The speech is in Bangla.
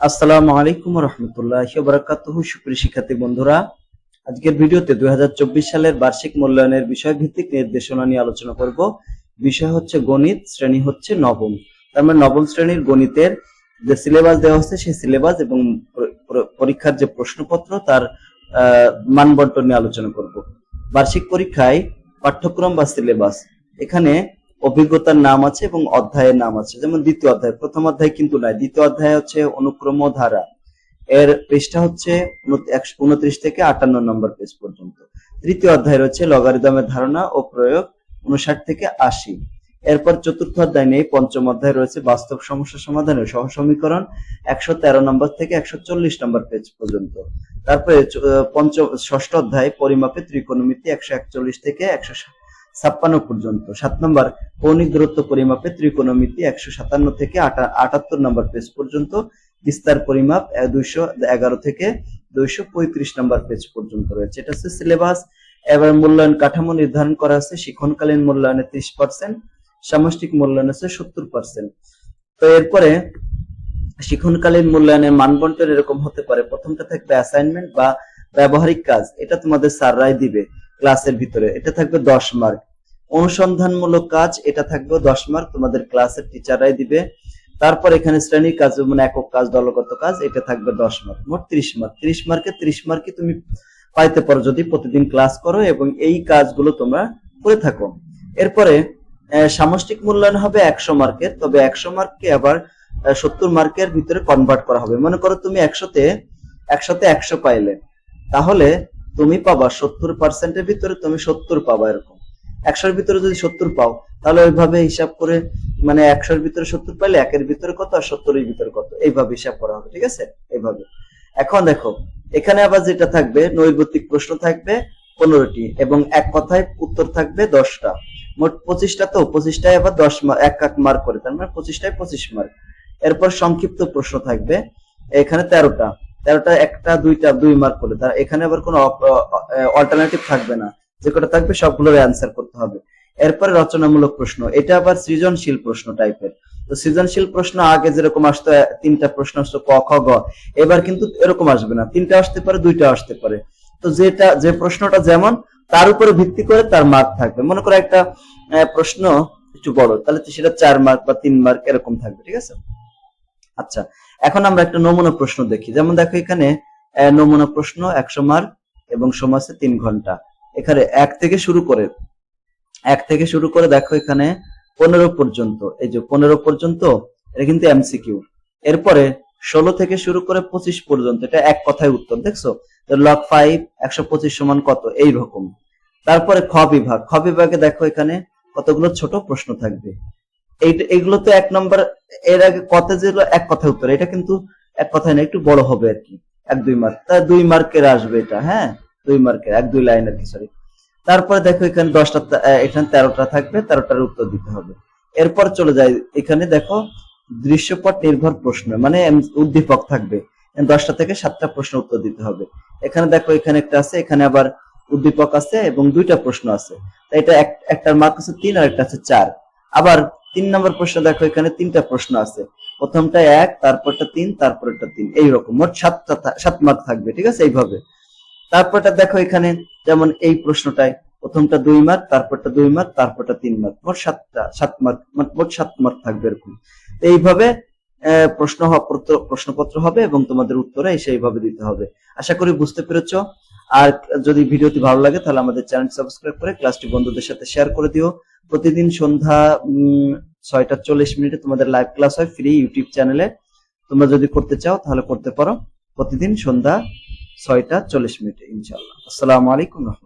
আসসালামু আলাইকুম রহমতুল্লাহ বারাকাতুহু সুপ্রিয় শিক্ষার্থী বন্ধুরা, আজকের ভিডিওতে দুই সালের বার্ষিক মূল্যায়নের বিষয় ভিত্তিক নির্দেশনা নিয়ে আলোচনা করব। বিষয় হচ্ছে গণিত, শ্রেণি হচ্ছে নবম। তার মানে নবম শ্রেণির গণিতের যে সিলেবাস দেওয়া হচ্ছে, সেই সিলেবাস এবং পরীক্ষার যে প্রশ্নপত্র, তার মানবন্টন নিয়ে আলোচনা করব। বার্ষিক পরীক্ষায় পাঠ্যক্রম বা সিলেবাস এখানে অভিজ্ঞতার নাম আছে এবং অধ্যায়ের নাম আছে। যেমন দ্বিতীয় অধ্যায়, প্রথম অধ্যায় কিন্তু নয় দ্বিতীয় অধ্যায় হচ্ছে অনুক্রম ধারা। এর পৃষ্ঠা হচ্ছে উনত্রিশ থেকে আটান্ন নম্বর পেজ পর্যন্ত। তৃতীয় অধ্যায় রয়েছে লগারিদমের ধারণা ও প্রয়োগ, উনষাট থেকে আশি। এরপর চতুর্থ অধ্যায় নেই, পঞ্চম অধ্যায় রয়েছে বাস্তব সমস্যা সমাধানের সহ সমীকরণ, একশো তেরো নম্বর থেকে একশো চল্লিশ নম্বর পেজ পর্যন্ত। তারপরে পঞ্চম, ষষ্ঠ অধ্যায়, পরিমাপে ত্রিকোণমিতি একশো একচল্লিশ থেকে একশো ছাপ্পান্ন পর্যন্ত। সাত নম্বর, কৌণিক দূরত্ব পরিমাপে ত্রিকোণমিতি একশো সাতান্ন থেকে আটাত্তর নম্বর পেজ পর্যন্ত, বিস্তার পরিমাপ দুইশো এগারো থেকে দুইশো পঁয়ত্রিশ নম্বর পেজ পর্যন্ত রয়েছে। এটা হচ্ছে সিলেবাস এবার মূল্যায়ন কাঠামো নির্ধারণ করা আছে। শিক্ষণকালীন মূল্যায়নে ত্রিশ পার্সেন্ট সামষ্টিক মূল্যায়ন আছে সত্তর পার্সেন্ট তো এরপরে শিক্ষণকালীন মূল্যায়নের মানবন্টন এরকম হতে পারে। প্রথমটা থাকবে অ্যাসাইনমেন্ট বা ব্যবহারিক কাজ। এটা তোমাদের স্যাররাই দিবে। ক্লাসের ভিতরে। এটা থাকবে দশ মার্ক। অনুসন্ধানমূলক কাজ, এটা থাকবে দশ মার্ক। তোমাদের ক্লাসের টিচাররাই দিবে। তারপর এখানে শ্রেণির কাজ মানে একক কাজ, দলগত কাজ, এটা থাকবে দশ মার্ক। মোট ত্রিশ মার্ক। ত্রিশ মার্কে ত্রিশ মার্কে তুমি পাইতে পারো যদি প্রতিদিন ক্লাস করো এবং এই কাজগুলো তোমরা করে থাকো। এরপরে সামষ্টিক মূল্যায়ন হবে একশো মার্কের। তবে একশো মার্ককে আবার সত্তর মার্কের ভিতরে কনভার্ট করা হবে। মনে করো তুমি একশোতে একশোতে একশো পাইলে। তাহলে তুমি পাবা সত্তর পার্সেন্টের ভিতরে তুমি সত্তর পাবা এরকম। একশোর ভিতরে যদি সত্তর পাও, তাহলে ওইভাবে হিসাব করে মানে একশোর ভিতরে সত্তর পাইলে একের ভিতরে কত আর সত্তরের ভিতরে কত? এইভাবে হিসাব করা হবে, ঠিক আছে? এইভাবে। এখন দেখো, এখানে আবার যেটা থাকবে, নৈর্গতিক প্রশ্ন থাকবে পনেরোটি এবং এক কথায় উত্তর থাকবে দশটা। মোট পঁচিশটা তো, পঁচিশটায় আবার দশ এক এক মার্ক করে, তার মানে পঁচিশটায় পঁচিশ মার্ক এরপর সংক্ষিপ্ত প্রশ্ন থাকবে, এখানে তেরোটা। তেরোটা, একটা, দুইটা, দুই মার্ক করে তার এখানে আবার কোনো অল্টারনেটিভ থাকবে না। যে কটা থাকবে সবগুলোর অ্যান্সার করতে হবে। এরপরে রচনামূলক প্রশ্ন। এটা আবার সৃজনশীল প্রশ্ন টাইপের তো সৃজনশীল প্রশ্ন আগে যেরকম আসতো তিনটা প্রশ্ন আসতো ক, খ, গ, এবার কিন্তু এরকম আসবে না। তিনটা আসতে পারে, দুইটা আসতে পারে। তো যেটা, যে প্রশ্নটা যেমন, তার উপরে ভিত্তি করে তার মার্ক থাকবে। মনে করো একটা প্রশ্ন একটু বড়, তাহলে সেটা চার মার্ক বা তিন মার্ক এরকম থাকবে, ঠিক আছে? আচ্ছা এখন আমরা একটা নমুনা প্রশ্ন দেখি। যেমন দেখো এখানে নমুনা প্রশ্ন একশো মার্ক এবং আছে তিন ঘণ্টা। এখানে এক থেকে শুরু করে, এক থেকে শুরু করে দেখো এখানে পনেরো পর্যন্ত। এই যে পনেরো পর্যন্ত, এটা কিন্তু এমসিকিউ এরপরে ষোলো থেকে শুরু করে পঁচিশ পর্যন্ত, এটা এক কথায় উত্তর, দেখছ? লক ফাইভ একশো পঁচিশ সমান কত? এই রকম তারপরে খ বিভাগ। খ বিভাগে দেখো এখানে কতগুলো ছোট প্রশ্ন থাকবে। এগুলো তো এক নম্বর, এর আগে কত যেগুলো এক কথায় উত্তর। এটা কিন্তু এক কথায় না, একটু বড় হবে আর কি। এক, দুই মার্ক তা দুই মার্কের আসবে এটা হ্যাঁ? দুই মার্কের এক, দুই লাইন আর কি সরি তারপরে দেখো এখানে দশটা এখানে তেরোটা থাকবে, তেরোটার উত্তর দিতে হবে। এরপর চলে যায় এখানে দেখো দৃশ্যপট নির্ভর প্রশ্ন মানে উদ্দীপক থাকবে। দশটা থেকে সাতটা প্রশ্ন উত্তর দিতে হবে। এখানে দেখো, এখানে একটা আছে, এখানে আবার উদ্দীপক আছে এবং দুইটা প্রশ্ন আছে। এটা এক- একটার মার্ক আছে তিন, আর একটা আছে চার। আবার তিন নম্বর প্রশ্ন দেখো, এখানে তিনটা প্রশ্ন আছে। প্রথমটা এক, তারপরটা তিন তারপরটা তিন। এইরকম, মোট সাতটা সাত মার্ক থাকবে, ঠিক আছে? এইভাবে। তারপরটা দেখো এখানে, যেমন এই প্রশ্নটায়, প্রথমটা দুই মার্ক তারপরটা দুই মার্ক তারপরটা তিন মার্ক মোট সাতটা, সাত মার্ক মোট সাত মার্ক থাকবে এরকম। এইভাবে প্রশ্ন প্রশ্নপত্র হবে এবং তোমাদের উত্তরে সেইভাবে দিতে হবে। আশা করি বুঝতে পেরেছ? আর যদি ভিডিওটি ভালো লাগে, তাহলে আমাদের চ্যানেল সাবস্ক্রাইব করে ক্লাসটি বন্ধুদের সাথে শেয়ার করে দিও। প্রতিদিন সন্ধ্যা ছয়টা চল্লিশ মিনিটে তোমাদের লাইভ ক্লাস হয় ফ্রি ইউটিউব চ্যানেলে তোমরা যদি করতে চাও, তাহলে করতে পারো। প্রতিদিন সন্ধ্যা, ছয়টা চল্লিশ মিনিটে ইনশাল্লাহ আসসালামু আলাইকুম রহমতুল্লাহ।